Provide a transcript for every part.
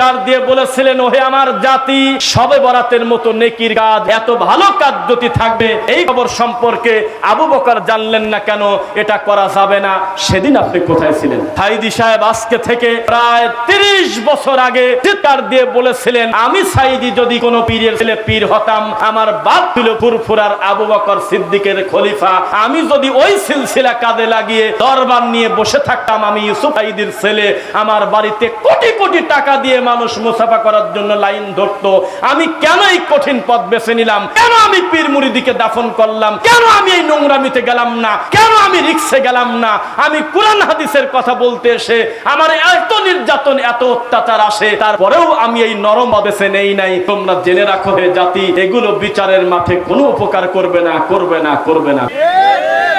চিৎকার দিয়ে বলেছিলেন, ওহে আমার জাতি, সবে বরাতের মতো নেকির কাজ, এত ভালো কাজ যদি থাকবে, এই খবর সম্পর্কে আবু বকর জানলেন না কেন, এটা করা যাবে না। সেদিন আপনি কোথায় ছিলেন? সাইদি সাহেব আজকে থেকে প্রায় তিরিশ বছর আগে চিৎকার দিয়ে বলেছিলেন, আমি সাইদি, যদি কোনো পীরের ছেলে পীর হতাম, আমার বাপ ছিল ফুরফুরার আবু বকর সিদ্দিকের খলিফা, আমি যদি ওই সিলসিলা কাঁধে লাগিয়ে দরবার নিয়ে বসে থাকতাম, আমি ইউসুফ সাইদির ছেলে, আমার বাড়িতে কোটি কোটি টাকা দিয়ে মানুষ মুসাফা করার জন্য লাইন ধরতো। আমি কেন এই কঠিন পথ বেছে নিলাম? কেন আমি পীর মুরিদিকে দাফন করলাম? কেন আমি এই নোংরামিতে গেলাম না? কেন আমি রিক্সে গেলাম না? আমি কোরআন হাদিসের কথা বলতে এসে আমার এত নির্যাতন, এত অত্যাচার আসে, তারপরেও আমি এই নরম বেছে নেই নাই। তোমরা জেনে রাখো হে জাতি, এগুলো বিচারের মাঠে কোনো উপকার করবে না করবে না করবে না।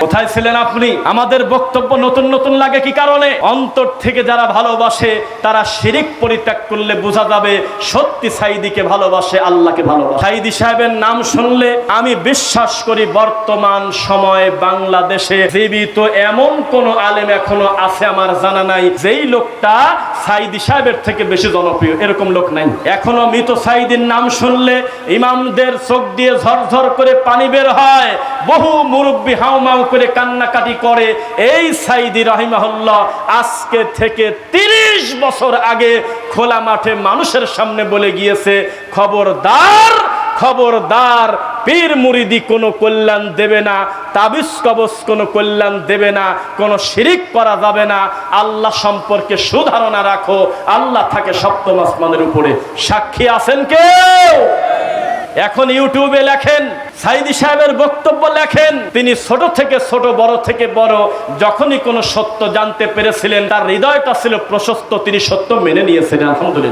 কোথায় ছিলেন আপনি? আমাদের বক্তব্য নতুন নতুন লাগে কি কারণে? অন্তর থেকে যারা ভালোবাসে, তারা শিরিক পরিত্যাগ করলে বোঝা যাবে সত্যি সাইদিকে ভালোবাসে, আল্লাহকে ভালোবাসে। সাইদি সাহেবের নাম শুনলে আমি বিশ্বাস করি বর্তমান সময়ে বাংলাদেশে জীবিত এমন কোন আলেম এখনও আছে আমার জানা নাই, যেই লোকটা সাইদি সাহেবের থেকে বেশি জনপ্রিয়, এরকম লোক নাই। এখনও মৃত সাইদির নাম শুনলে ইমামদের চোখ দিয়ে ঝরঝর করে পানি বের হয়। বহু মুরব্বী হাউমাউ করে কান্নাকাটি করে। এই সাইদি রাহিমাহুল্লাহ আজকে থেকে তিরিশ বছর আগে খোলা মাঠে মানুষের সামনে বলে গিয়েছে, খবরদার খবরদার, পীর মুরিদি কোনো কল্যাণ দেবে না, তাবিজ কবজ কোনো কল্যাণ দেবে না, কোনো শিরিক করা যাবে না। আল্লাহ সম্পর্কে সুধারণা রাখো, আল্লাহ থাকে সপ্তম আসমানের উপরে। সাক্ষী আছেন কেউ? এখন ইউটিউবে লেখেন, সাইদি সাহেবের বক্তব্য লেখেন, তিনি ছোট থেকে ছোট, বড় থেকে বড়, যখনই কোনো সত্য জানতে পেরেছিলেন, তার হৃদয়টা ছিল প্রশস্ত, তিনি সত্য মেনে নিয়েছিলেন, আলহামদুলিল্লাহ।